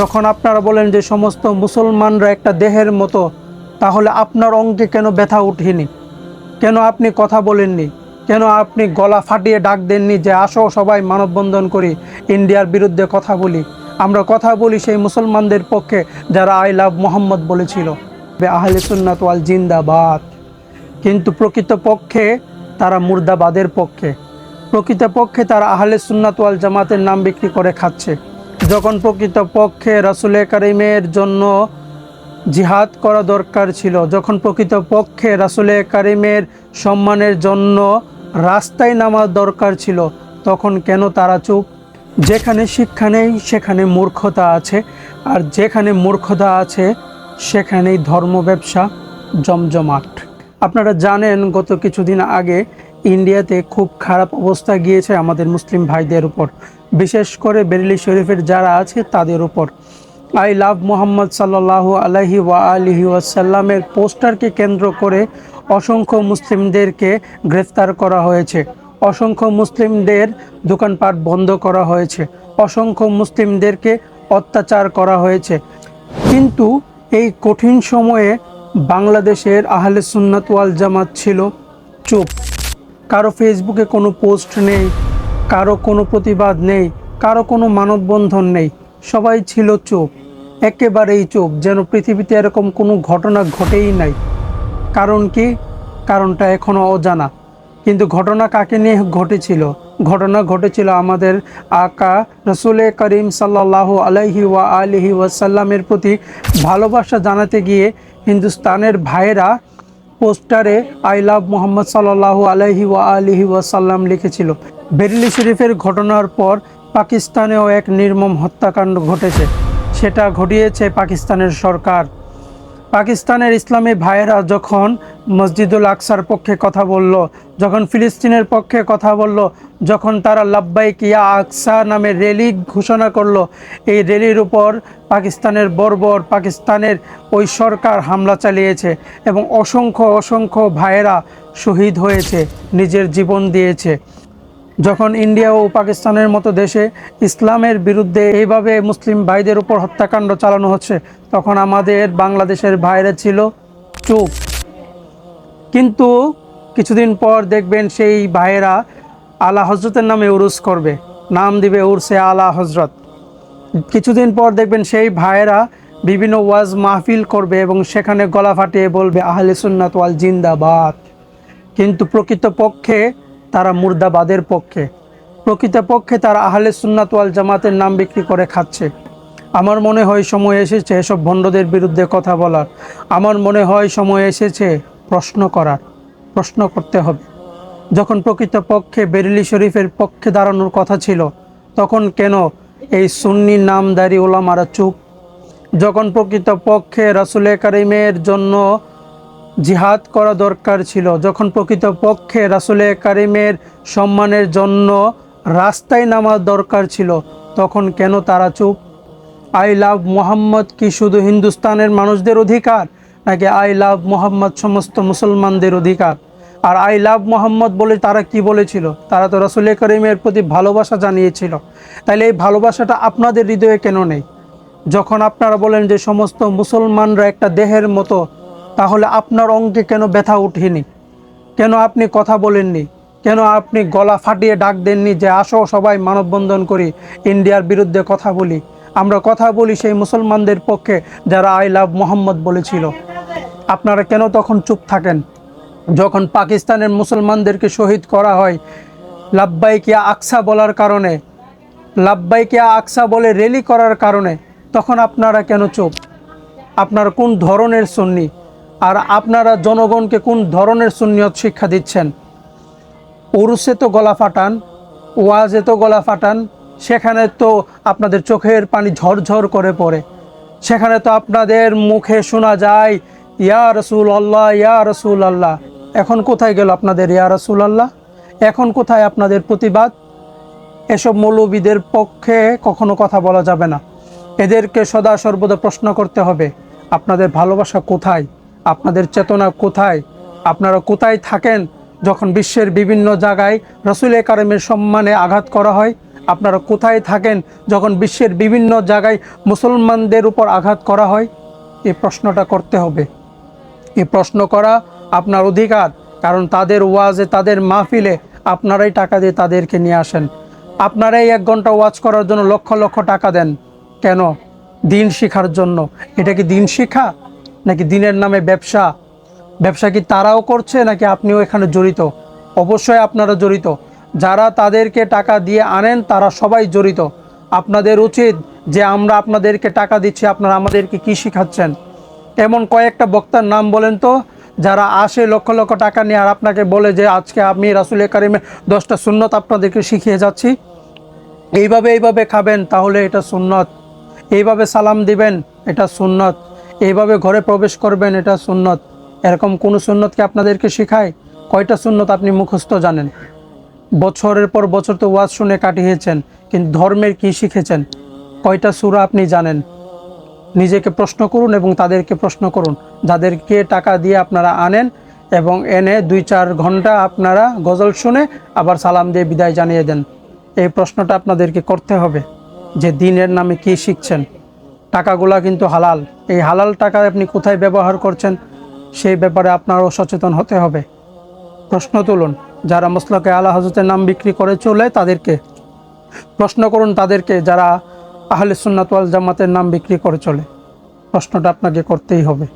যখন আপনারা বলেন যে সমস্ত মুসলমানরা একটা দেহের মতো, তাহলে আপনার অঙ্কে কেন ব্যথা উঠেনি? কেন আপনি কথা বলেননি? কেন আপনি গলা ফাটিয়ে ডাক দেননি যে আসো সবাই মানববন্ধন করি, ইন্ডিয়ার বিরুদ্ধে কথা বলি? আমরা কথা বলি সেই মুসলমানদের পক্ষে যারা আই লাভ মোহাম্মদ বলেছিল। আহলে সুন্নাত ওয়াল জিন্দাবাদ। কিন্তু প্রকৃতপক্ষে তারা মুর্দাবাদের পক্ষে। প্রকৃতপক্ষে তারা আহলে সুন্নাত ওয়াল জামাতের নাম বিক্রি করে খাচ্ছে। যখন প্রকৃতপক্ষে রাসুলে কারিমের জন্য জিহাদ করা দরকার ছিল, যখন প্রকৃতপক্ষে রাসুলে কারিমের সম্মানের জন্য রাস্তায় নামার দরকার ছিল, তখন কেন তারা চুপ? যেখানে শিক্ষা নেই, সেখানে মূর্খতা আছে, আর যেখানে মূর্খতা আছে, সেখানেই ধর্ম ব্যবসা জমজমাট। আপনারা জানেন, গত কিছুদিন আগে ইন্ডিয়াতে খুব খারাপ অবস্থা গিয়েছে আমাদের মুসলিম ভাইদের উপর। বিশেষ করে বেরেলি শরীফের যারা আছে, তাদের উপর। আই লাভ মোহাম্মদ সাল্লাহ আলহি ওয়া আলহি ওয়াসাল্লামের পোস্টারকে কেন্দ্র করে অসংখ্য মুসলিমদেরকে গ্রেফতার করা হয়েছে। অসংখ্য মুসলিমদের দোকানপাট বন্ধ করা হয়েছে। অসংখ্য মুসলিমদেরকে অত্যাচার করা হয়েছে। কিন্তু এই কঠিন সময়ে বাংলাদেশের আহলে সুন্নাত ওয়াল জামাত ছিল চুপ। কারও ফেসবুকে কোনো পোস্ট নেই, কারও কোনো প্রতিবাদ নেই, কারও কোনো মানববন্ধন নেই, সবাই ছিল চুপ, একেবারেই চুপ, যেন পৃথিবীতে এরকম কোনো ঘটনা ঘটেই নাই। কারণ কি? কারণটা এখনও অজানা। কিন্তু ঘটনা কাকে নিয়ে ঘটেছিল? ঘটনা ঘটেছিল আমাদের আকা রসুলে করিম সাল্লাহ আলাইহি ওয়া আলিহি ওয়াসাল্লামের প্রতি ভালোবাসা জানাতে গিয়ে হিন্দুস্তানের ভাইয়েরা পোস্টারে আই লাভ মোহাম্মদ সাল্লাহ আলহি ওয়া আলিহি ওয়াসাল্লাম লিখেছিল, বেরিলি শরীফের ঘটনার পর পাকিস্তানেও এক নির্মম হত্যাকাণ্ড ঘটেছে। সেটা ঘটিয়েছে পাকিস্তানের সরকার। পাকিস্তানের ইসলামী ভাইয়েরা যখন মসজিদুল আকসার পক্ষে কথা বলল, যখন ফিলিস্তিনের পক্ষে কথা বলল, যখন তারা লাব্বাইক ইয়া আকসা নামে র্যালি ঘোষণা করল, এই র্যালির উপর পাকিস্তানের বর্বর, পাকিস্তানের ওই সরকার হামলা চালিয়েছে এবং অসংখ্য অসংখ্য ভাইয়েরা শহীদ হয়েছে, নিজের জীবন দিয়েছে। যখন ইন্ডিয়া ও পাকিস্তানের মতো দেশে ইসলামের বিরুদ্ধে এইভাবে মুসলিম ভাইদের উপর হত্যাকাণ্ড চালানো হচ্ছে, তখন আমাদের বাংলাদেশের ভাইরা ছিল চুপ। কিন্তু কিছুদিন পর দেখবেন সেই ভাইয়েরা আলা হজরতের নামে উরুস করবে। নাম দিবে উরসে আলা হজরত। কিছুদিন পর দেখবেন সেই ভাইয়েরা বিভিন্ন ওয়াজ মাহফিল করবে এবং সেখানে গলা ফাটিয়ে বলবে, আহলে সুন্নাত ওয়াল জিন্দাবাদ। কিন্তু প্রকৃতপক্ষে তারা মুর্দাবাদের পক্ষে। প্রকৃতপক্ষে তারা আহলে সুন্নাত ওয়াল জামাতের নাম বিক্রি করে খাচ্ছে। আমার মনে হয় সময় এসেছে এসব ভণ্ডদের বিরুদ্ধে কথা বলার। আমার মনে হয় সময় এসেছে প্রশ্ন করার, প্রশ্ন করতে হবে। যখন প্রকৃতপক্ষে বেরিলি শরীফের পক্ষে দাঁড়ানোর কথা ছিল, তখন কেন এই সুন্নি নামদারি ওলামারা চুপ? যখন প্রকৃত প্রকৃতপক্ষে রাসুলে কারিমের জন্য জিহাদ করা দরকার ছিল, যখন প্রকৃত প্রকৃতপক্ষে রাসুলে কারিমের সম্মানের জন্য রাস্তায় নামার দরকার ছিল, তখন কেন তারা চুপ? আই লাভ মোহাম্মদ কি শুধু হিন্দুস্তানের মানুষদের অধিকার? নাকি আই লাভ মোহাম্মদ সমস্ত মুসলমানদের অধিকার? আর আই লাভ মোহাম্মদ বলে তারা কি বলেছিল? তারা তো রাসুল করিমের প্রতি ভালোবাসা জানিয়েছিল। তাইলে এই ভালোবাসাটা আপনাদের হৃদয়ে কেন নেই? যখন আপনারা বলেন যে সমস্ত মুসলমানরা একটা দেহের মতো, তাহলে আপনার অঙ্কে কেন ব্যথা উঠেনি কেন আপনি কথা বলেননি? কেন আপনি গলা ফাটিয়ে ডাক দেননি যে আসো সবাই মানববন্ধন করি, ইন্ডিয়ার বিরুদ্ধে কথা বলি? আমরা কথা বলি সেই মুসলমানদের পক্ষে যারা আই লাভ মোহাম্মদ বলেছিল। আপনারা কেন তখন চুপ থাকেন? যখন পাকিস্তানের মুসলমানদেরকে শহীদ করা হয়, লাব্বাইকিয়া আকসা বলার কারণে, লাব্বাইকিয়া আকসা বলে রেলি করার কারণে, তখন আপনারা কেন চুপ? আপনারা কোন ধরনের সুন্নি? আর আপনারা জনগণকে কোন ধরনের সুন্নিয়ত শিক্ষা দিচ্ছেন? উরুসে তো গলা ফাটান, ওয়াজে তো গলা ফাটান সেখানে তো আপনাদের চোখের পানি ঝরঝর করে পড়ে। সেখানে তো আপনাদের মুখে শোনা যায়, ইয়া রসুল আল্লাহ ইয়া রসুল আল্লাহ এখন কোথায় গেল আপনাদের ইয়া রসুল আল্লাহ এখন কোথায় আপনাদের প্রতিবাদ? এসব মৌলবীদের পক্ষে কখনো কথা বলা যাবে না। এদেরকে সদা সর্বদা প্রশ্ন করতে হবে, আপনাদের ভালোবাসা কোথায়? আপনাদের চেতনা কোথায়? আপনারা কোথায় থাকেন যখন বিশ্বের বিভিন্ন জায়গায় রসুল কারিমের সম্মানে আঘাত করা হয়? আপনারা কোথায় থাকেন যখন বিশ্বের বিভিন্ন জায়গায় মুসলমানদের উপর আঘাত করা হয়? এই প্রশ্নটা করতে হবে। এই প্রশ্ন করা আপনার অধিকার, কারণ তাদের ওয়াজে, তাদের মাহফিলে আপনারাই টাকা দিয়ে তাদেরকে নিয়ে আসেন। আপনারাই এক ঘণ্টা ওয়াজ করার জন্য লক্ষ লক্ষ টাকা দেন। কেন? দিন শিখার জন্য। এটা কি দিন শিখা? নাকি দিনের নামে ব্যবসা? ব্যবসা কি তারাও করছে, নাকি আপনিও এখানে জড়িত? অবশ্যই আপনারা জড়িত। যারা তাদেরকে টাকা দিয়ে আনেন, তারা সবাই জড়িত। আপনাদের উচিত যে আমরা আপনাদেরকে টাকা দিচ্ছি, আপনারা আমাদেরকে কি শিখাচ্ছেন? এমন কয়েকটা বক্তার নাম বলেন তো, যারা আসে লক্ষ লক্ষ টাকা নিয়ে আর আপনাকে বলে যে, আজকে আমি রাসুল কারিমে দশটা সুন্নত আপনাদেরকে শিখিয়ে যাচ্ছি। এইভাবে এইভাবে খাবেন, তাহলে এটা সুন্নত। এইভাবে সালাম দিবেন, এটা সুন্নত। এইভাবে ঘরে প্রবেশ করবেন, এটা সুন্নত। এরকম কোনো সুন্নতকে আপনাদেরকে শেখায়? কয়টা সুন্নত আপনি মুখস্থ জানেন? বছরের পর বছর তো ওয়াজ শুনে কাটিয়েছেন, কিন্তু ধর্মের কি শিখেছেন? কয়টা সুরা আপনি জানেন? নিজেকে প্রশ্ন করুন এবং তাদেরকে প্রশ্ন করুন। যাদেরকে টাকা দিয়ে আপনারা আনেন এবং এনে দুই চার ঘণ্টা আপনারা গজল শুনে আবার সালাম দিয়ে বিদায় জানিয়ে দেন। এই প্রশ্নটা আপনাদেরকে করতে হবে, যে দিনের নামে কি শিখছেন? টাকাগুলা কিন্তু হালাল। এই হালাল টাকা আপনি কোথায় ব্যবহার করছেন? সেই ব্যাপারে আপনারও সচেতন হতে হবে। প্রশ্ন তুলুন। যারা মসলাকে আলা হাজতের নাম বিক্রি করে চলে তাদেরকে, প্রশ্ন করুন তাদেরকে যারা আহলে সুন্নাতওয়াল জামাতের নাম বিক্রি করে চলে। প্রশ্নটা আপনাকে করতেই হবে।